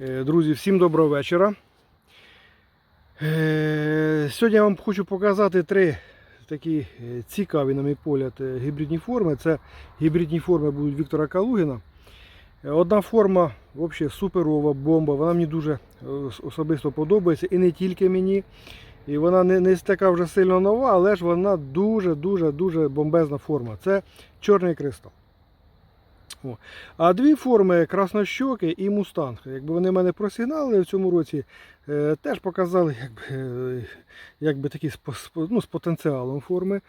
Е, Друзі, всім доброго вечора. Е, Сьогодні я вам хочу показати три такі е, цікаві, на мій погляд, гібридні форми. Це гібридні форми будуть Віктора Калугіна. Одна форма взагалі суперова бомба. Вона мені дуже особисто подобається і не тільки мені. І вона не, не така вже сильно нова, але ж вона дуже-дуже дуже бомбезна форма. Це чорний кристал. О. А дві форми краснощоки і мустанг. Якби вони мене просігнали в цьому році, е, теж показали якби, е, якби такі з, ну, з потенціалом форми.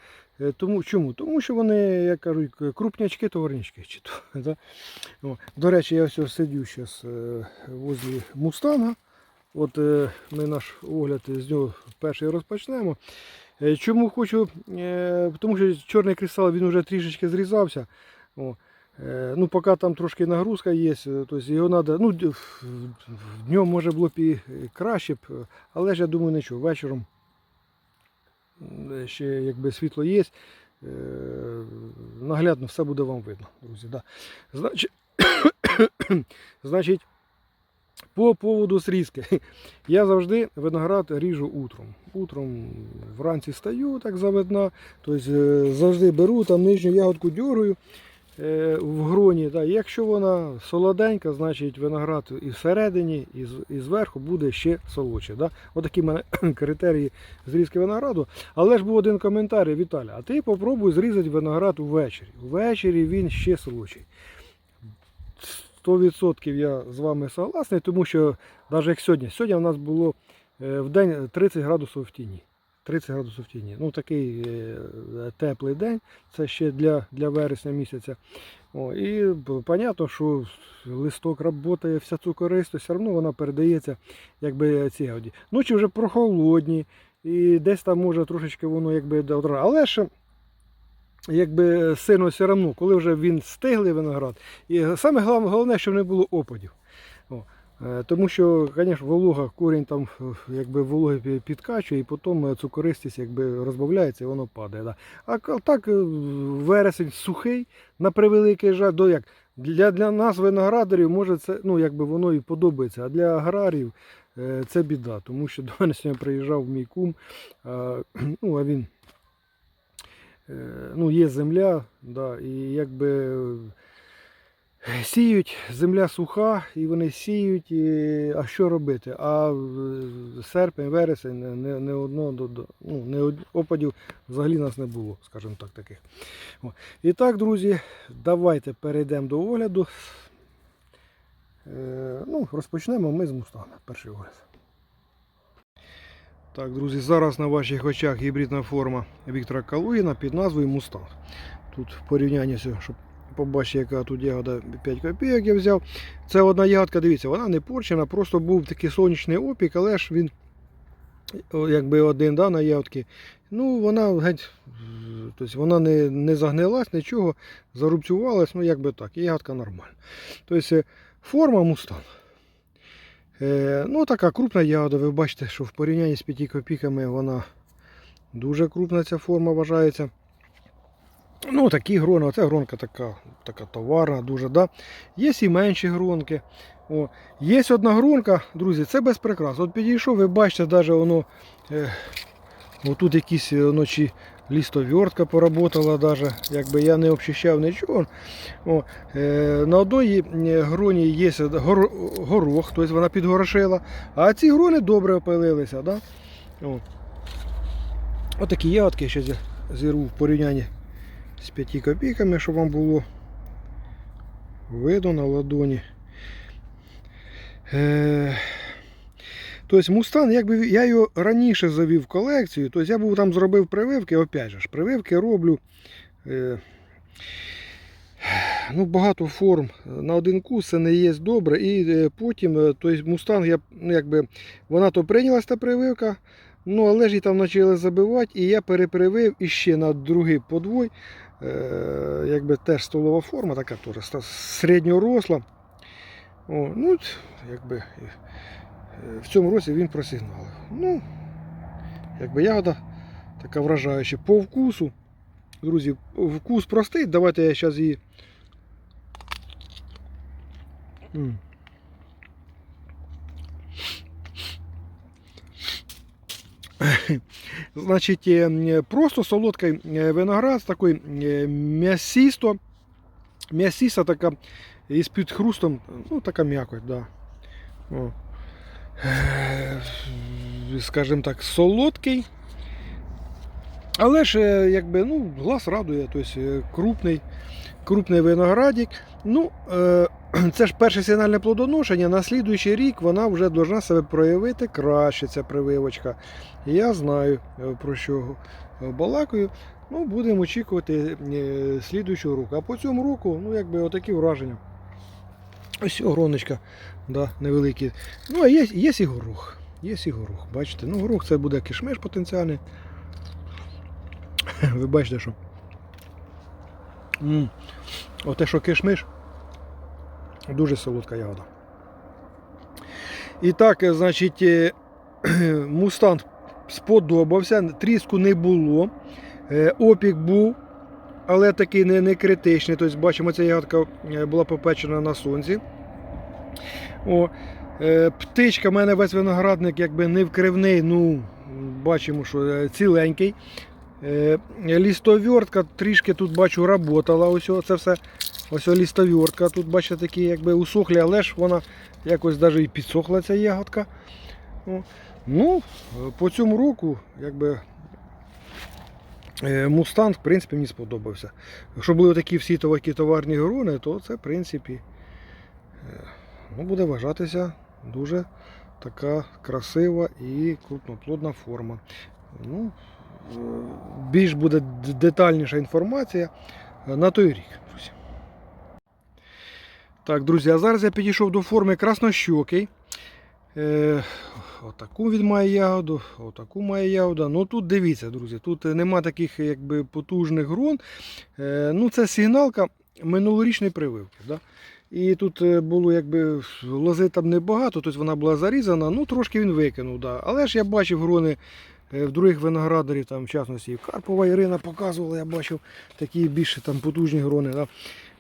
Е, тому, чому? Тому що вони, як кажуть, крупнячки, товарнячки. Чи то, да? О. До речі, я ось сидю зараз возле мустанга. От е, ми наш огляд з нього перший розпочнемо. Е, Чому хочу? Е, Тому що чорний кристал він вже трішечки зрізався. О. Е, Ну, поки там трошки нагрузка є, е, тобто його треба. Ну, днем може було б і краще б, е, але ж я думаю, нічого. Вечором ще якби світло є. Наглядно все буде вам видно, друзі. Да. Значить, по поводу срізки. Я завжди виноград ріжу утром. Утром вранці стаю так завидна. Тобто завжди беру там нижню ягодку е, в гроні. Да. Якщо вона солоденька, значить виноград і всередині, і, і зверху буде ще солодше. Да. Отакі в мене критерії зрізки винограду. Але ж був один коментар, Віталя, а ти попробуй зрізати виноград увечері. Увечері він ще солодший. 100% я з вами согласний, тому що навіть як сьогодні, сьогодні у нас було е, в день 30 градусів в тіні. 30 градусів тіні. Ну такий е, теплий день, це ще для, для вересня місяця. О, і понятно, що листок працює, вся цукористь, все одно вона передається якби ці ягоді. Ночі вже прохолодні, і десь там може трошечки воно якби додра. Але ж якби сильно все одно, коли вже він стиглий виноград. І саме головне, щоб не було опадів. Е, Тому що, звісно, волога, корінь там е, якби вологи підкачує, і потім е, цукористість якби розбавляється і воно падає. Да. А так вересень сухий, на превеликий жаль, до як. Для, для нас, виноградарів, може це ну, якби воно і подобається, а для аграріїв е, це біда. Тому що до мене сьогодні приїжджав мій кум, а, ну, а він ну, є земля, да, і якби сіють, земля суха, і вони сіють, і, а що робити? А серпень, вересень не, не, одно до, ну, не опадів взагалі нас не було, скажімо так, таких. І так, друзі, давайте перейдемо до огляду. Е, ну, розпочнемо ми з Мустана. Перший огляд. Так, друзі, зараз на ваших очах гібридна форма Віктора Калугіна під назвою Мустанг. Тут в порівнянні, щоб побачити, яка тут ягода 5 копійок я взяв. Це одна ягодка, дивіться, вона не порчена, просто був такий сонячний опік, але ж він якби один да, на ягодки. Ну, вона геть, тобто вона не, не загнилась, нічого, зарубцювалась, ну якби так, ягодка нормальна. Тобто форма Мустанг. Е, ну, така крупна ягода, ви бачите, що в порівнянні з 5 копійками вона дуже крупна ця форма вважається. Ну, такі грони, оця гронка така, така товарна, дуже, да. Є і менші гронки. О. Є одна гронка, друзі, це без прикрас. От підійшов, ви бачите, навіть воно. Е, отут якісь е, вночі лістовертка поработала, даже, якби я не обчищав нічого. О, е, на одній гроні є гор, горох, тобто вона підгорошила, а ці грони добре опилилися. Да? О. Отакі ягодки ще зірву в порівнянні з 5 копійками, щоб вам було видно на ладоні. Е, тобто Мустан, якби я його раніше завів в колекцію, тобто я був там зробив прививки, опять же, прививки роблю. Е, ну, багато форм на один кус це не є добре. І е, потім, тобто Мустанг, я, ну, якби, вона то прийнялась та прививка, ну, але ж її там почали забивати, і я перепривив іще на другий подвой. Е, якби теж столова форма, така теж середньоросла. О, ну, якби, е, в цьому році він просигналив. Ну, якби ягода така вражаюча. По вкусу, друзі, вкус простий. Давайте я зараз її. Значить, е, просто солодкий е, виноград з такою е, м'ясісто, м'ясіста така із під хрустом, ну така м'якоть, да. О. Скажімо так, солодкий. Але ж якби, ну, глаз радує, тобто крупний, крупний виноградик. Ну, е, це ж перше сигнальне плодоношення. На слідуючий рік вона вже повинна себе проявити краще, ця прививочка. Я знаю, е, про що балакаю. Ну, будемо очікувати е, слідуючого року. А по цьому року, ну, якби отакі враження. Ось огроночка, да, невеликі. Ну, а є, є і горох. Є і горох. Бачите, ну горох це буде кишмиш потенціальний. Ви бачите, що. М Оте, що кишмиш, дуже солодка ягода. І так, е, значить, е, мустанг сподобався, тріску не було, е, опік був, але такий не, не критичний. Тобто, бачимо, ця ягодка була попечена на сонці. О, птичка, в мене весь виноградник якби не вкривний, ну, бачимо, що ціленький. Е, Лістовертка трішки тут бачу работала. Ось це все. Ось лістовертка. Тут бачите такі якби усохлі, але ж вона якось навіть і підсохла ця ягодка. Ну, по цьому року, якби. е, Мустанг, в принципі, мені сподобався. Якщо були такі всі такі товарні грони, то це, в принципі, е, ну, буде вважатися дуже така красива і крупноплодна форма. Ну, більш буде детальніша інформація е, на той рік, друзі. Так, друзі, а зараз я підійшов до форми краснощокий. Е, отаку він має ягоду, отаку має ягода. Ну тут дивіться, друзі, тут нема таких якби, потужних грон. Е, ну, це сигналка минулорічної прививки. Да? І тут е, було якби лози там небагато, тобто вона була зарізана, ну трошки він викинув. Да. Але ж я бачив грони е, в других виноградарів, там, в частності Карпова Ірина показувала, я бачив такі більш там потужні грони. Да.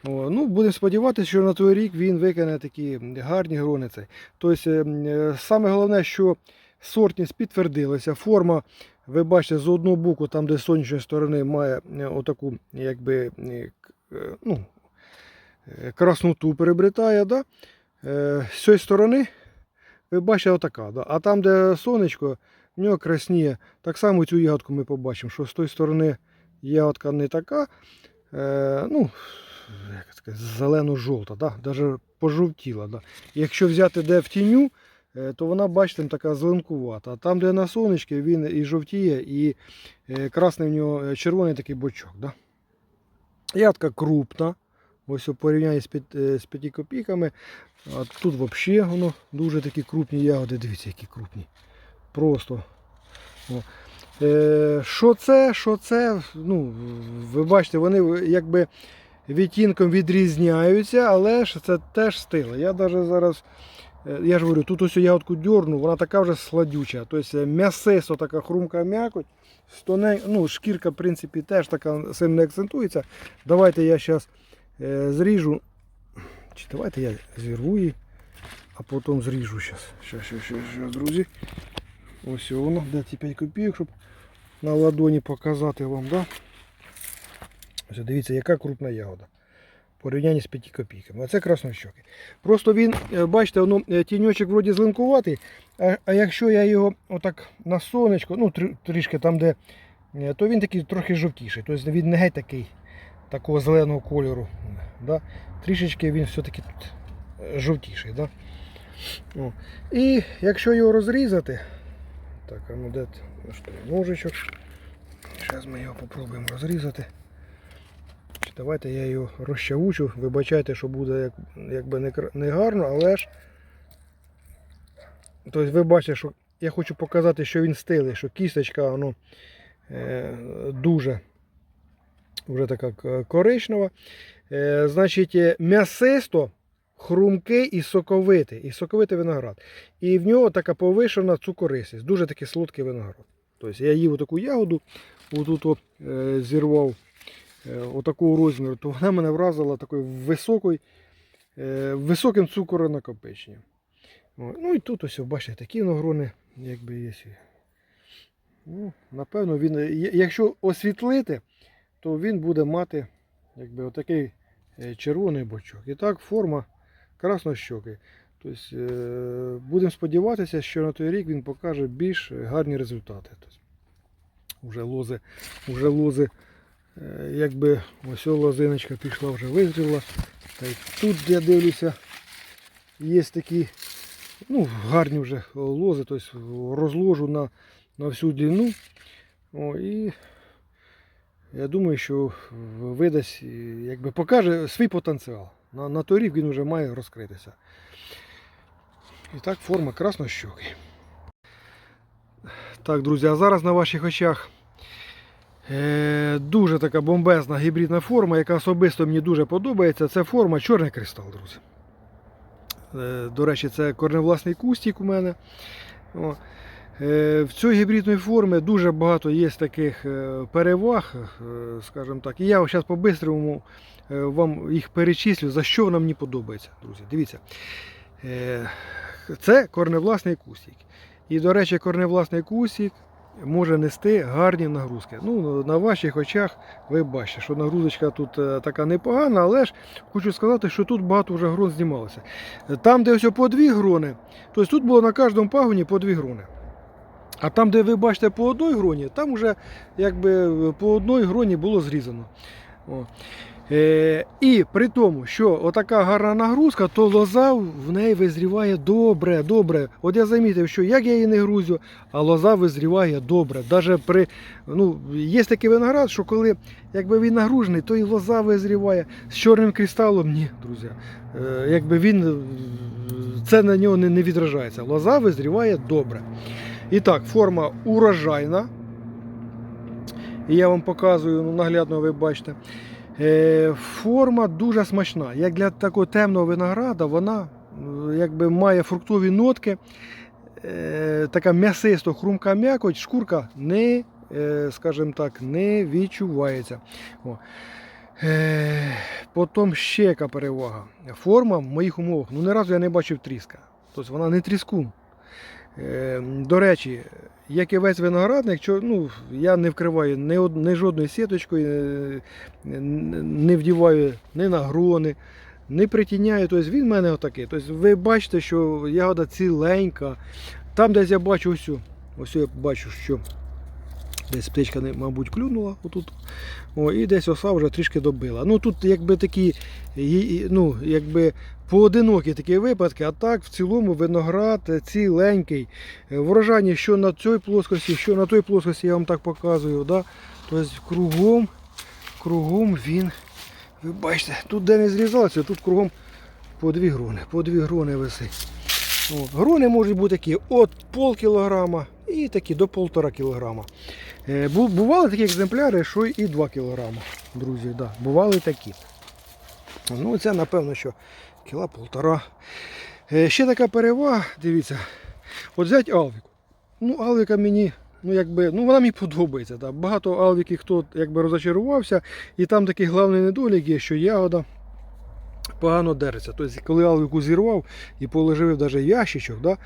Ну, будемо сподіватися, що на той рік він викине такі гарні грони. Тобто, е, м, е, саме головне, що сортність підтвердилася. Форма, ви бачите, з одного боку, там, де з сонячної сторони, має е, отаку, якби, е, е, ну, е, красноту перебритає. Да? Е, З цієї сторони, ви бачите, отака. Да? А там, де сонечко, в нього красніє. Так само цю ягодку ми побачимо, що з тої сторони ягодка не така. Е, ну, зелено-жовта, да? навіть пожовтіла. Да? Якщо взяти де в тіню, е, то вона, бачите, така зеленкувата. А там, де на сонечки, він і жовтіє, і е, красний в нього е, червоний такий бочок. Да? Ягодка крупна. Ось у порівнянні з 5, з 5 копійками. А тут взагалі воно дуже такі крупні ягоди. Дивіться, які крупні. Просто. Е, що це, що це? Ну, ви бачите, вони якби відтінком відрізняються, але ж це теж стиль. Я навіть зараз, е, я ж говорю, тут ось ягодку дьорну, вона така вже сладюча. Тобто м'ясисто така хрумка м'якоть. Ну, шкірка, в принципі, теж така сильно акцентується. Давайте я зараз е, зріжу. Чи давайте я зірву її, а потім зріжу зараз. Щас, щас, щас, друзі. Ось воно, де ці 5 копійок, щоб на ладоні показати вам. Да? Ось дивіться, яка крупна ягода. В порівнянні з 5 копійками. А це краснощоки. Просто він, е, бачите, воно е, тіньочок вроді зеленкуватий, а, а якщо я його отак на сонечко, ну трішки там, де, е, то він такий трохи жовтіший. Тобто він не геть такий такого зеленого кольору. Да? Трішечки він все-таки тут жовтіший. Да? О. І якщо його розрізати, так, а ну наш ножичок. Зараз ми його попробуємо розрізати. Давайте я його розчавучу. Вибачайте, що буде як, якби не, не гарно, але ж. Тобто ви бачите, що я хочу показати, що він стилий, що кісточка воно, е, дуже вже така коричнева. Е, значить, е, м'ясисто, хрумкий і соковитий. І соковитий виноград. І в нього така повишена цукорисість. Дуже такий солодкий виноград. Тобто я їв таку ягоду, отут от, е, зірвав е, отакого розміру, то вона мене вразила такою високою, е, високим цукоронакопиченням. Ну і тут ось, бачите, такі нагрони, якби є. Ну, напевно, він, якщо освітлити, то він буде мати якби, отакий е, червоний бочок. І так форма краснощоки. Тобто, е, будемо сподіватися, що на той рік він покаже більш гарні результати. Тобто, вже лози, вже лози, е, якби ось лозиночка пішла, вже визріла. Та й тут я дивлюся, є такі ну, гарні вже лози, тобто розложу на, на всю длину. О, і я думаю, що видасть, якби покаже свій потенціал. На, на той рік він вже має розкритися. І так, форма краснощоки. Так, друзі, а зараз на ваших очах е, дуже така бомбезна гібридна форма, яка особисто мені дуже подобається. Це форма чорний кристал, друзі. Е, До речі, це корневласний кустик у мене. О. Е, В цій гібридної форми дуже багато є таких е, переваг, е, скажімо так. І я зараз по-бистрому вам їх перечислю, за що вона мені подобається, друзі. Дивіться. Це корневласний кустик. І, до речі, корневласний кустик може нести гарні нагрузки. Ну, на ваших очах ви бачите, що нагрузочка тут така непогана, але ж хочу сказати, що тут багато вже грон знімалося. Там, де ось по дві грони, тобто тут було на кожному пагоні по дві грони. А там, де ви бачите по одній гроні, там вже якби по одній гроні було зрізано. О. Е, і при тому, що отака гарна нагрузка, то лоза в неї визріває добре, добре. От я замітив, що як я її не грузю, а лоза визріває добре. Даже при, ну, є такий виноград, що коли якби він нагружений, то і лоза визріває. З чорним кристалом ні, друзі. Е, якби він, е, це на нього не, не відражається. Лоза визріває добре. І так, форма урожайна. Я вам показую, ну, наглядно ви бачите. Е, форма дуже смачна. Як для такого темного винограда, вона е, якби має фруктові нотки. Е, така м'ясисто хрумка м'якоть, шкурка не, скажімо так, не відчувається. О. Потім ще яка перевага. Форма в моїх умовах. Ну, ні разу я не бачив тріска. Тобто вона не тріскун. Е, До речі, як і весь виноградник, ну, я не вкриваю ні, ні жодною сіточкою, е, не вдіваю ні на грони, не притіняю. Тобто він в мене отакий. Тобто ви бачите, що ягода ціленька. Там десь я бачу ось, ось я бачу, що десь птичка, мабуть, клюнула отут. О, і десь оса вже трішки добила. Ну тут якби такі, ну, якби поодинокі такі випадки, а так в цілому виноград е, ціленький. Е, Врожайні що на цій плоскості, що на той плоскості, я вам так показую. Да? Тобто кругом, кругом він, ви бачите, тут де не зрізалося, тут кругом по дві грони, по дві грони висить. О, грони можуть бути такі від пол і такі до полтора кілограма. Е, Бували такі екземпляри, що і 2 кілограма, друзі. Да, бували такі. Ну, це напевно, що кіла полтора. Е, Ще така перевага, дивіться. От взять Алвіку. Ну, Алвіка мені, ну якби, ну вона мені подобається. Так. Багато Алвіків хто якби розочарувався, і там такий головний недолік є, що ягода погано держиться. Тобто, коли Алвіку зірвав і положив навіть ящичок, да,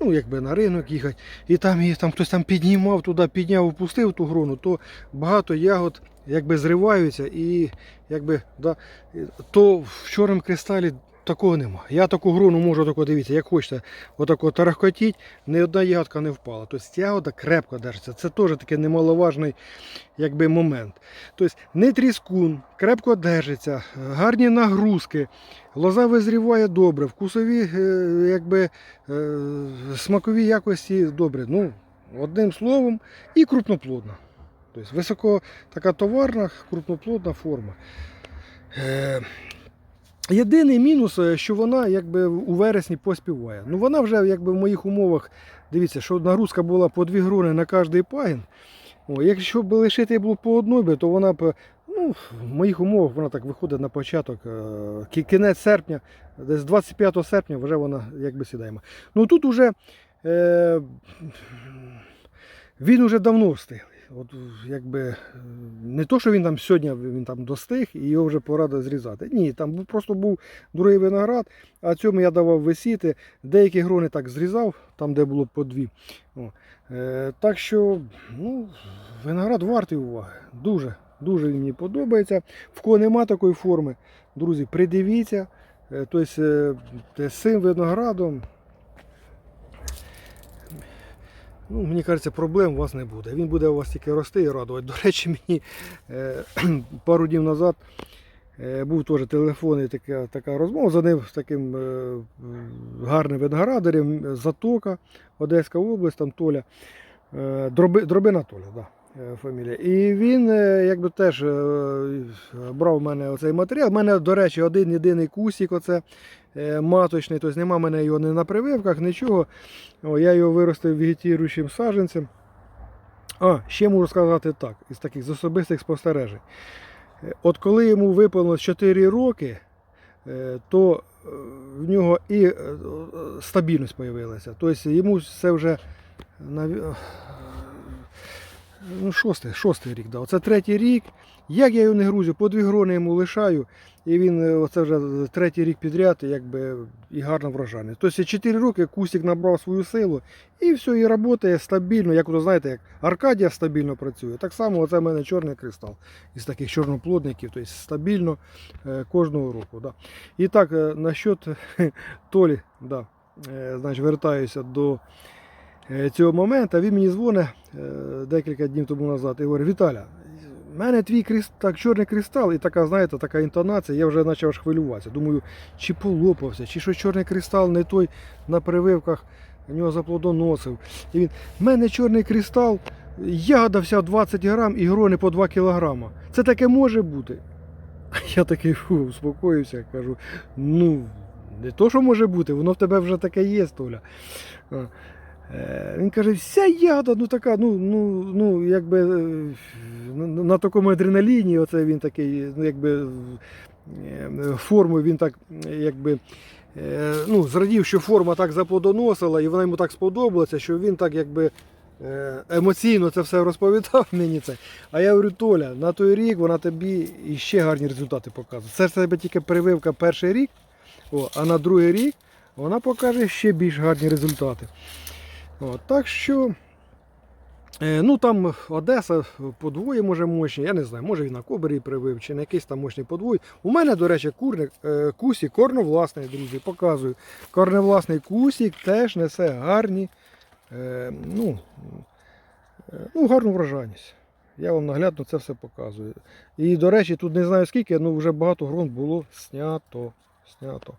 ну якби на ринок їхати, і там її там хтось там піднімав туди, підняв, опустив ту грону, то багато ягод якби зриваються і якби, да, то в чорному кристалі такого нема. Я таку грону можу тако дивіться, як хочете, отако тарахкотіть, ні одна ягодка не впала. Тобто ягода крепко держиться. Це теж такий немаловажний якби, момент. Тобто не тріскун, крепко держиться, гарні нагрузки, лоза визріває добре, вкусові е, якби, е, смакові якості добре. Ну, одним словом, і крупноплодна. Тобто високо така товарна, крупноплодна форма. Єдиний мінус, е, що вона якби у вересні поспіває. Ну вона вже якби в моїх умовах, дивіться, що нагрузка була по дві грони на кожний пагін. О, якщо б лишити було по одній, то вона б, ну, в моїх умовах вона так виходить на початок, е, кінець серпня, десь 25 серпня вже вона якби сідаємо. Ну тут уже е, він уже давно встиглий. От якби е, не то, що він там сьогодні він там достиг і його вже пора зрізати. Ні, там просто був другий виноград, а цьому я давав висіти. Деякі грони так зрізав, там де було по дві. О. Е, так що ну, виноград вартий уваги. Дуже, дуже він мені подобається. В кого нема такої форми, друзі, придивіться. Тобто цим виноградом Ну, мені кажеться, проблем у вас не буде. Він буде у вас тільки рости і радувати. До речі, мені е, пару днів назад е, був теж і така, така розмова за ним з таким е, гарним виноградарем Затока, Одеська область, там Толя. Е, Дроби, Дробина Толя, да, фамілія. І він е, якби теж е, брав у мене оцей матеріал. У мене, до речі, один єдиний кусик, оце е, маточний, тобто нема мене його не на прививках, нічого. О, я його виростив вегетіруючим саджанцем. А, ще можу сказати так, із таких з особистих спостережень. Е, От коли йому виповнилось 4 роки, е, то е, в нього і е, е, стабільність з'явилася. Тобто йому це вже ну, шостий, шостий рік. Да. Оце третій рік. Як я його не грузю, по дві грони йому лишаю, і він е, оце вже третій рік підряд, якби і гарно врожайний. Тобто 4 роки кустик набрав свою силу і все, і працює стабільно, як ви знаєте, як Аркадія стабільно працює. Так само оце в мене чорний кристал із таких чорноплодників, тобто стабільно е, кожного року. Да. І так, е, насчет Толі, да, значить, вертаюся до цього моменту. Він мені дзвонить е, декілька днів тому назад і говорить, Віталя, в мене твій крист, так, чорний кристал, і така, знаєте, така інтонація, я вже почав аж хвилюватися. Думаю, чи полопався, чи що чорний кристал не той на прививках у нього заплодоносив. І він, в мене чорний кристал, ягода вся 20 грам і грони по 2 кілограма. Це таке може бути. Я такий фу, успокоївся, кажу, ну, не то, що може бути, воно в тебе вже таке є, Толя. Е, Він каже, вся ягода, ну така, ну, ну, ну якби е, на, такому адреналіні, оце він такий, ну, якби е, форму він так, якби. Ну, зрадів, що форма так заплодоносила, і вона йому так сподобалася, що він так якби емоційно це все розповідав мені це. А я говорю, Толя, на той рік вона тобі іще гарні результати показує. Це ж тебе тільки прививка перший рік, о, а на другий рік вона покаже ще більш гарні результати. От, так що, е, ну там Одеса подвоє може мощні, я не знаю, може він на кобері привив, чи на якийсь там мощний подвой. У мене, до речі, курник, е, кусік корновласний, друзі, показую. Корневласний кусік теж несе гарні, е, ну, ну, гарну врожайність. Я вам наглядно це все показую. І, до речі, тут не знаю скільки, ну вже багато ґрунт було снято. снято.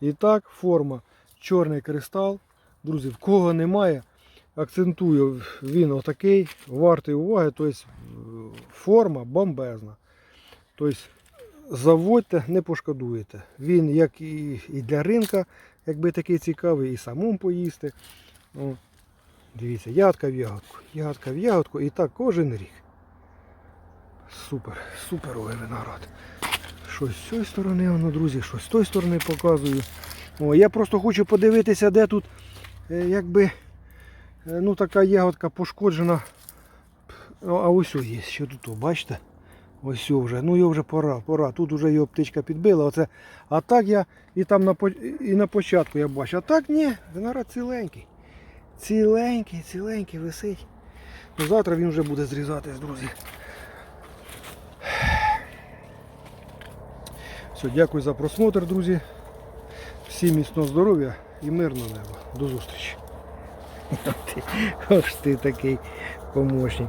І так, форма чорний кристал. Друзі, в кого немає, акцентую, він отакий, вартий уваги, тобто е, форма бомбезна. Тобто заводьте, не пошкодуєте. Він як і, і для ринка, якби такий цікавий, і самому поїсти. О, дивіться, ягодка в ягодку, ягодка в ягодку і так кожен рік. Супер, суперовий виноград. Щось з цієї сторони, воно, друзі, щось з тої сторони показую. О, я просто хочу подивитися, де тут якби е, ну, така ягодка пошкоджена. А ось є, що тут, бачите? Ось вже, ну його вже пора, пора. Тут вже його птичка підбила. Оце. А так я і там на, і на початку я бачу. А так ні, виноград ціленький. Ціленький, ціленький висить. Ну, завтра він вже буде зрізатись, друзі. Все, дякую за просмотр, друзі. Всім міцного здоров'я і мирного неба. До зустрічі. Ось ти такий помощник.